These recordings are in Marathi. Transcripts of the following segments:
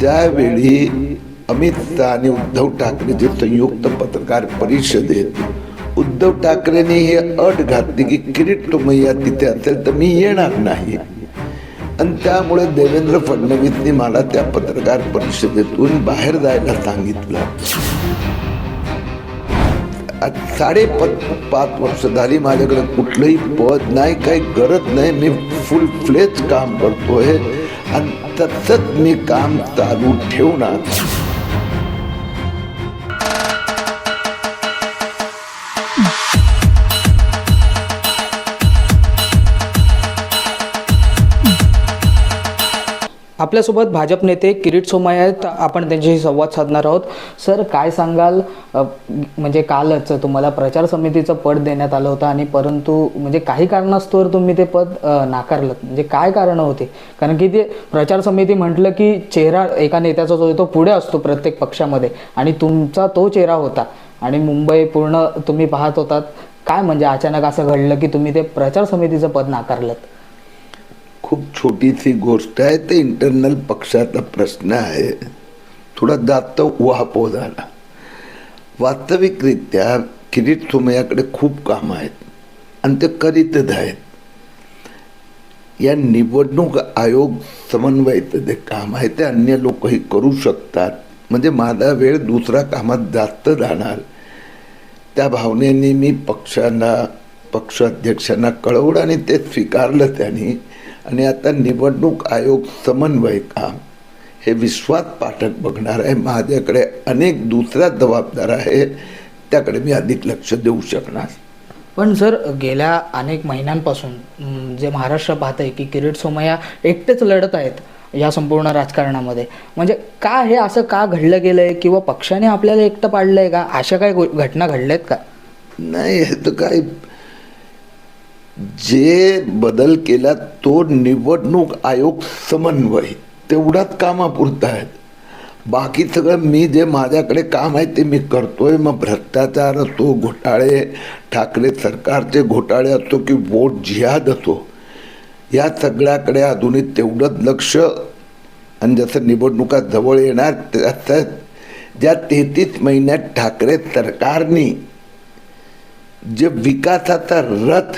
त्यावेळी अमित शहा आणि उद्धव ठाकरेचे संयुक्त पत्रकार परिषदेत उद्धव ठाकरेंनी हे अट घातली की किरीट मैया तिथे असेल तर मी येणार नाही. आणि त्यामुळे देवेंद्र फडणवीसनी मला त्या पत्रकार परिषदेतून बाहेर जायला सांगितलं. साडे पाच वर्ष झाली माझ्याकडे कुठलंही पद नाही काही गरज नाही मी फुल फ्लेच काम करतोय. आणि सतत मी काम चालू ठेवणार. आपल्यासोबत भाजप नेते किरीट सोमाय आहेत. आपण त्यांच्याशी संवाद साधणार आहोत. सर काय सांगाल? म्हणजे कालच तुम्हाला प्रचार समितीचं पद देण्यात आलं होतं आणि परंतु म्हणजे काही कारणास्तव तुम्ही ते पद नाकारलं. म्हणजे काय कारण होते? कारण की ते प्रचार समिती म्हटलं की चेहरा एका नेत्याचा जो तो पुढे असतो प्रत्येक पक्षामध्ये आणि तुमचा तो चेहरा होता आणि मुंबई पूर्ण तुम्ही पाहत होतात. काय म्हणजे अचानक असं घडलं की तुम्ही ते प्रचार समितीचं पद नाकारलं खूप छोटीशी गोष्ट आहे ते इंटरनल पक्षाचा प्रश्न आहे. थोडा जास्त उहापोह झाला. वास्तविकरित्या किरीट सोमयाकडे खूप काम आहेत आणि ते करीतच आहेत. या निवडणूक आयोग समन्वयाचं जे काम आहे ते अन्य लोकही करू शकतात. म्हणजे माझा वेळ दुसऱ्या कामात जास्त जाणार. त्या भावनेने मी पक्षांना पक्ष अध्यक्षांना कळवलं आणि ते स्वीकारलं त्यांनी. आणि आता निवडणूक आयोग समन्वय काम. हे विश्वास पाठक बघणार आहे. माझ्याकडे अनेक दुसऱ्या जबाबदार आहे. त्याकडे मी अधिक लक्ष देऊ शकणार. पण सर गेल्या अनेक महिन्यांपासून जे महाराष्ट्र पाहत आहे की किरीट सोमय्या एकटेच लढत आहेत या संपूर्ण राजकारणामध्ये. म्हणजे का हे असं का घडलं गेलंय किंवा पक्षाने आपल्याला एकटं पाडलंय का? अशा काही घटना घडल्यात का? नाही हे तर काय जे बदल केला तो निवडणूक आयोग समन्वय. तेवढाच कामापुरता आहेत बाकी सगळं मी जे माझ्याकडे काम आहे ते मी करतोय. मग भ्रष्टाचार असो घोटाळे ठाकरे सरकारचे घोटाळे असो की वोट जिहाद असो या सगळ्याकडे अजूनही तेवढंच लक्ष. आणि जसं निवडणुका जवळ येणार त्यात ज्या तेहतीस महिन्यात ठाकरे सरकारनी जे विकासाचा रथ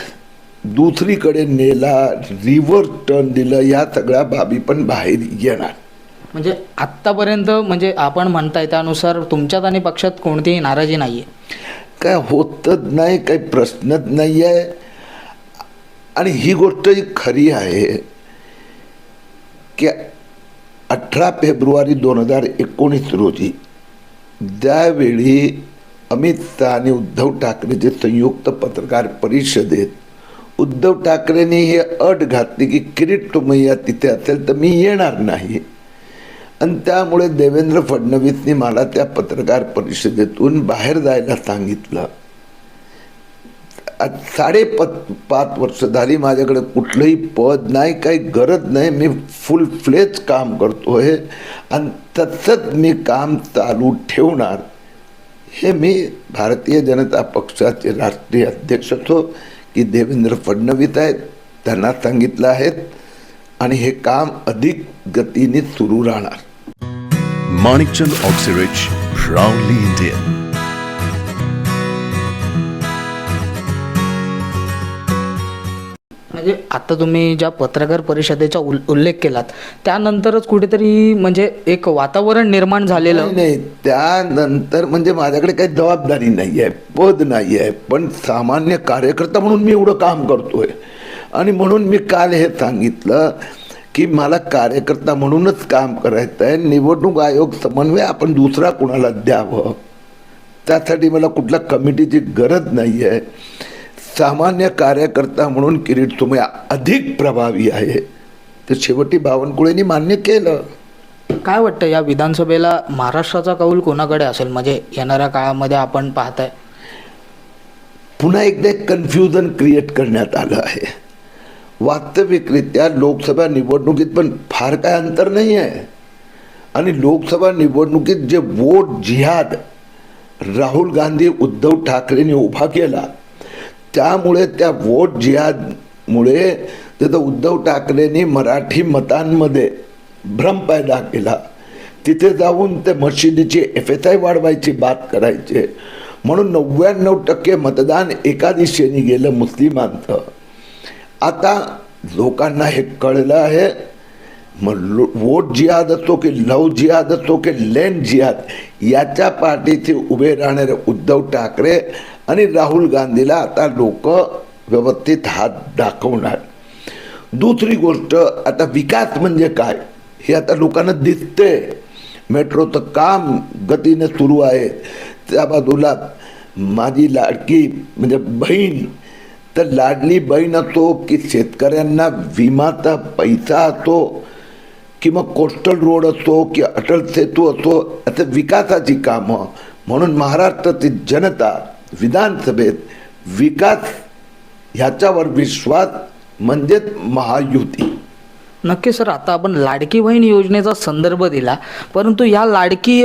दुसरीकडे नेला रिव्हर्स टर्न दिलं या सगळ्या बाबी पण बाहेर येणार. म्हणजे आत्तापर्यंत म्हणजे आपण म्हणताय त्यानुसार तुमच्यात आणि पक्षात कोणतीही नाराजी नाहीये. काय होतच नाही काही प्रश्नच नाही आहे आणि ही गोष्ट ही खरी आहे की अठरा फेब्रुवारी दोन हजार एकोणीस रोजी ज्यावेळी अमित शहा आणि उद्धव ठाकरेचे संयुक्त पत्रकार परिषदेत उद्धव ठाकरेंनी हे अट घातली की किरीट टोमय्या तिथे असेल तर मी येणार नाही. आणि त्यामुळे देवेंद्र फडणवीसनी मला त्या पत्रकार परिषदेतून बाहेर जायला सांगितलं. साडे पाच वर्ष झाली माझ्याकडे कुठलंही पद नाही काही गरज नाही. मी फुल फ्लेच काम करतोय आणि तसंच मी काम चालू ठेवणार. हे मी भारतीय जनता पक्षाचे राष्ट्रीय अध्यक्ष होतो. की देवेंद्र फडणवीस आहेत त्यांना सांगितलं आहेत आणि हे काम अधिक गतीने सुरू राहणार Manikchand Oxyrich, proudly Indian. म्हणजे आता तुम्ही ज्या पत्रकार परिषदेचा उल- उल्लेख केलात त्यानंतरच कुठेतरी म्हणजे एक वातावरण निर्माण झालेलं नाही नाही त्यानंतर म्हणजे माझ्याकडे काही जबाबदारी नाही आहे पद नाही आहे पण सामान्य कार्यकर्ता म्हणून मी एवढं काम करतोय. आणि म्हणून मी काल हे सांगितलं की मला कार्यकर्ता म्हणूनच काम करायचं आहे निवडणूक आयोग समन्वय आपण दुसरा कुणाला द्यावं? त्यासाठी मला कुठल्या कमिटीची गरज नाही आहे सामान्य कार्यकर्ता म्हणून किरीट सोमय्या अधिक प्रभावी आहे. ते शेवटी बावनकुळेंनी मान्य केलं. काय वाटतं या विधानसभेला महाराष्ट्राचा कौल कोणाकडे असेल? म्हणजे येणाऱ्या काळामध्ये आपण पाहताय. पुन्हा एकदा एक कन्फ्युजन क्रिएट करण्यात आलं आहे. वास्तविकरित्या लोकसभा निवडणुकीत पण फार काय अंतर नाही आहे. आणि लोकसभा निवडणुकीत जे वोट जिहाद राहुल गांधी उद्धव ठाकरेंनी उभा केला त्यामुळे त्या वोट जिहादमुळे तिथं उद्धव ठाकरेंनी मराठी मतांमध्ये भ्रम पैदा केला. तिथे जाऊन ते मशिदीची एफ एस आय वाढवायची बात करायचे. म्हणून नव्याण्णव टक्के मतदान एका दिशेने गेलं मुस्लिमांचं. आता लोकांना हे कळलं आहे मग लो वोट जिहाद असतो की लव जिहाद असतो की लेन जिहाद याच्या पाठीचे उभे राहणारे उद्धव ठाकरे आणि राहुल गांधीला आता लोक व्यवस्थित हात दाखवणार. दुसरी गोष्ट आता विकास म्हणजे काय? हे आता लोकांना दिसते मेट्रोचं काम गतीने सुरू आहे. त्या बाजूला माझी लाडकी म्हणजे बहीण तर लाडली बहीण असो की शेतकऱ्यांना विमाचा पैसा असो की मग कोस्टल रोड असो की अटल सेतू असो असं विकासाची कामं. म्हणून महाराष्ट्राची जनता विधानसभेत विकास ह्याच्यावर विश्वास म्हणजेच महायुती. नक्की सर आता आपण लाडकी बहीण योजनेचा संदर्भ दिला परंतु या लाडकी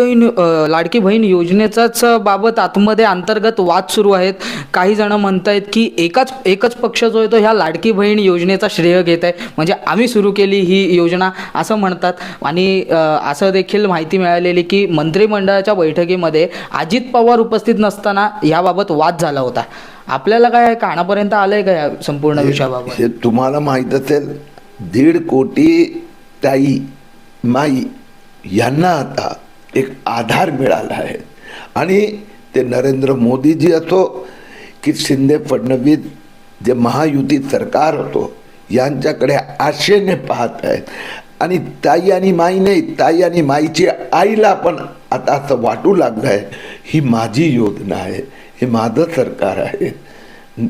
लाडकी बहीण योजनेचाच बाबत आतमध्ये अंतर्गत वाद सुरू आहेत. काही जण म्हणत आहेत की एकाच एकच पक्ष जो आहे तो ह्या लाडकी बहीण योजनेचा श्रेय घेत आहे. म्हणजे आम्ही सुरू केली ही योजना असं म्हणतात. आणि असं देखील माहिती मिळालेली की मंत्रिमंडळाच्या बैठकीमध्ये अजित पवार उपस्थित नसताना याबाबत वाद झाला होता. आपल्याला काय कानापर्यंत आलंय का या संपूर्ण विषयाबाबत? तुम्हाला माहीत असेल दीड कोटी ताई माई यांना आता एक आधार मिळाला आहे. आणि ते नरेंद्र मोदीजी असो की शिंदे फडणवीस जे महायुती सरकार होतो यांच्याकडे आशेने पाहत आहेत. आणि ताई आणि माई नाही ताई आणि माईची आईला पण आता असं वाटू लागलं आहे ही माझी योजना आहे हे माझं सरकार आहे.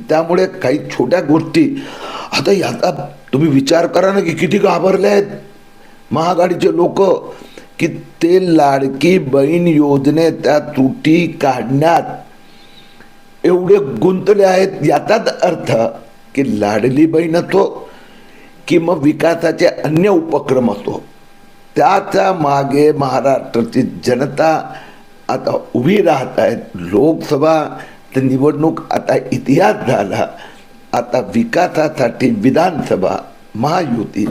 त्यामुळे काही छोट्या गोष्टी आता याचा तुम्ही विचार करा ना की किती घाबरले आहेत. महागाडीचे लोक की ते लाडकी बहीण योजने त्या तुटी काढण्यात एवढे गुंतले आहेत. याचाच अर्थ की लाडली बहीण असो की मग विकासाचे अन्य उपक्रम असो त्याच्यामागे महाराष्ट्राची जनता आता उभी राहत आहेत लोकसभा तर निवडणूक आता इतिहास झाला. आता विकासासाठी विधानसभा महायुती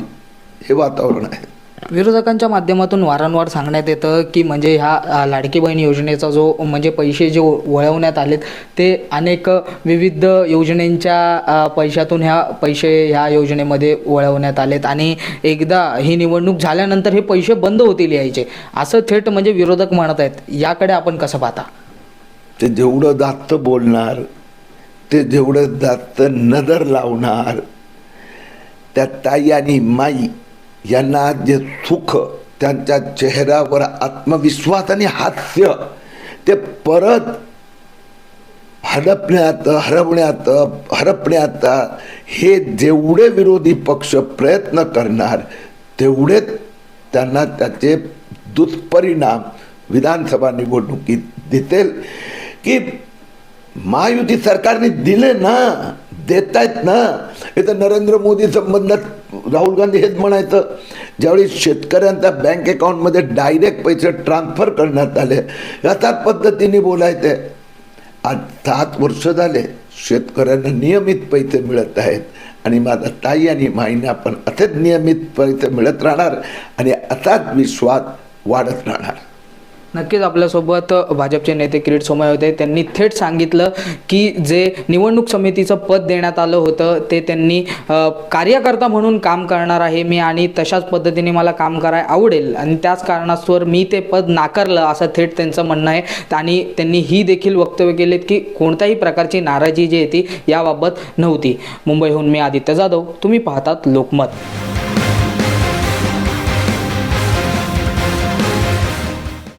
हे वातावरण आहे. विरोधकांच्या माध्यमातून वारंवार सांगण्यात येतं की म्हणजे ह्या लाडकी बहीण योजनेचा जो म्हणजे पैसे जे वळवण्यात आलेत ते अनेक विविध योजनेच्या पैशातून ह्या पैसे ह्या योजनेमध्ये वळवण्यात आलेत आणि एकदा ही निवडणूक झाल्यानंतर हे पैसे बंद होतील यायचे. असं थेट म्हणजे विरोधक म्हणत आहेत. याकडे आपण कसं पाहता? ते जेवढं जास्त बोलणार ते जेवढं जास्त नजर लावणार त्या ताई आणि माई यांना जे सुख त्यांच्या चेहऱ्यावर आत्मविश्वास आणि हास्य ते परत हडपण्यात हरवण्यात हरपण्यात हे जेवढे विरोधी पक्ष प्रयत्न करणार तेवढेच त्यांना त्याचे दुष्परिणाम विधानसभा निवडणुकीत दिसेल की महायुती सरकारने दिले ना देत आहेत ना. हे तर नरेंद्र मोदी संबंधात राहुल गांधी हेच म्हणायचं ज्यावेळी शेतकऱ्यांच्या बँक अकाउंटमध्ये डायरेक्ट पैसे ट्रान्सफर करण्यात आले याचाच पद्धतीने बोलायचे. आज सात वर्ष झाले शेतकऱ्यांना नियमित पैसे मिळत आहेत आणि माझा ताई आणि माईने पण असेच नियमित पैसे मिळत राहणार आणि असाच विश्वास वाढत राहणार. नक्कीच आपल्यासोबत भाजपचे नेते किरीट सोमय होते. त्यांनी थेट सांगितलं की जे निवडणूक समितीचं पद देण्यात आलं होतं ते त्यांनी कार्यकर्ता म्हणून काम करणार आहे मी आणि तशाच पद्धतीने मला काम कराय आवडेल. आणि त्याच कारणास्तव मी ते पद नाकारलं असं थेट त्यांचं म्हणणं आहे. आणि त्यांनी ही देखील वक्तव्य केलेत की कोणत्याही प्रकारची नाराजी जी येते याबाबत नव्हती. मुंबईहून मी आदित्य जाधव तुम्ही पाहतात लोकमत.